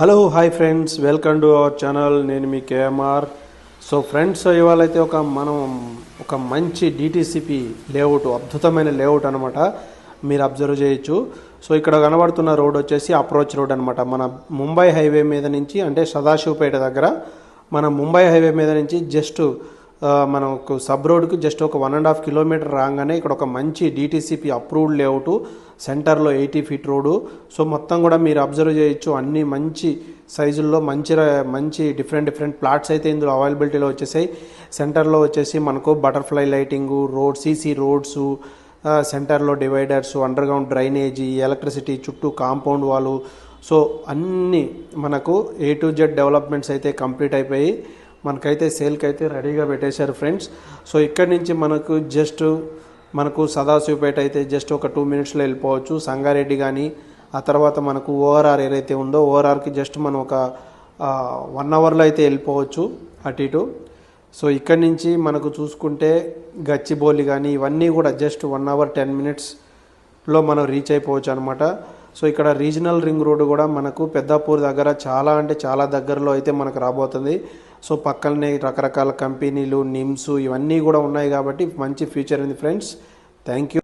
Hello hi friends welcome to our channel నేను మీ KMR. So friends ఇవాళ అయితే ఒక మనం ఒక మంచి డిటీసీపీ లేఅవుట్ అద్భుతమైన లేఅవుట్ అనమాట మీరు అబ్జర్వ్ చేయొచ్చు. సో ఇక్కడ కనబడుతున్న రోడ్ వచ్చేసి అప్రోచ్ రోడ్ అనమాట మన ముంబై హైవే మీద నుంచి అంటే సదాశివపేట దగ్గర మన ముంబై హైవే మీద నుంచి జస్ట్ మనకు సబ్ రోడ్కి జస్ట్ ఒక వన్ అండ్ హాఫ్ కిలోమీటర్ రాగానే ఇక్కడ ఒక మంచి డిటీసీపీ అప్రూవ్డ్ లేఅవుట్ సెంటర్లో ఎయిటీ ఫీట్ రోడ్డు. సో మొత్తం కూడా మీరు అబ్జర్వ్ చేయొచ్చు. అన్ని మంచి సైజుల్లో మంచి మంచి డిఫరెంట్ డిఫరెంట్ ప్లాట్స్ అయితే ఇందులో అవైలబిలిటీలో వచ్చేసాయి. సెంటర్లో వచ్చేసి మనకు butterfly lighting road CC roads సెంటర్లో dividers under ground drainage electricity చుట్టూ కాంపౌండ్ వాళ్ళు సో అన్ని మనకు ఏ టు జెడ్ డెవలప్మెంట్స్ అయితే కంప్లీట్ అయిపోయి మనకైతే సేల్కి అయితే రెడీగా పెట్టేశారు ఫ్రెండ్స్. సో ఇక్కడి నుంచి మనకు జస్ట్ మనకు సదాశివపేట అయితే జస్ట్ ఒక టూ మినిట్స్లో వెళ్ళిపోవచ్చు. సంగారెడ్డి కానీ ఆ తర్వాత మనకు ఓఆర్ఆర్ ఏదైతే ఉందో ఓఆర్ఆర్కి జస్ట్ మనం ఒక వన్ అవర్లో అయితే వెళ్ళిపోవచ్చు అటు ఇటు. సో ఇక్కడి నుంచి మనకు చూసుకుంటే గచ్చిబౌలి కానీ ఇవన్నీ కూడా జస్ట్ వన్ అవర్ టెన్ మినిట్స్లో మనం రీచ్ అయిపోవచ్చు అనమాట సో ఇక్కడ రీజనల్ రింగ్ రోడ్డు కూడా మనకు పెద్దాపూర్ దగ్గర చాలా అంటే చాలా దగ్గరలో అయితే మనకు రాబోతుంది. సో పక్కనే రకరకాల కంపెనీలు నిమ్స్ ఇవన్నీ కూడా ఉన్నాయి కాబట్టి మంచి ఫ్యూచర్ ఉంది ఫ్రెండ్స్. Thank you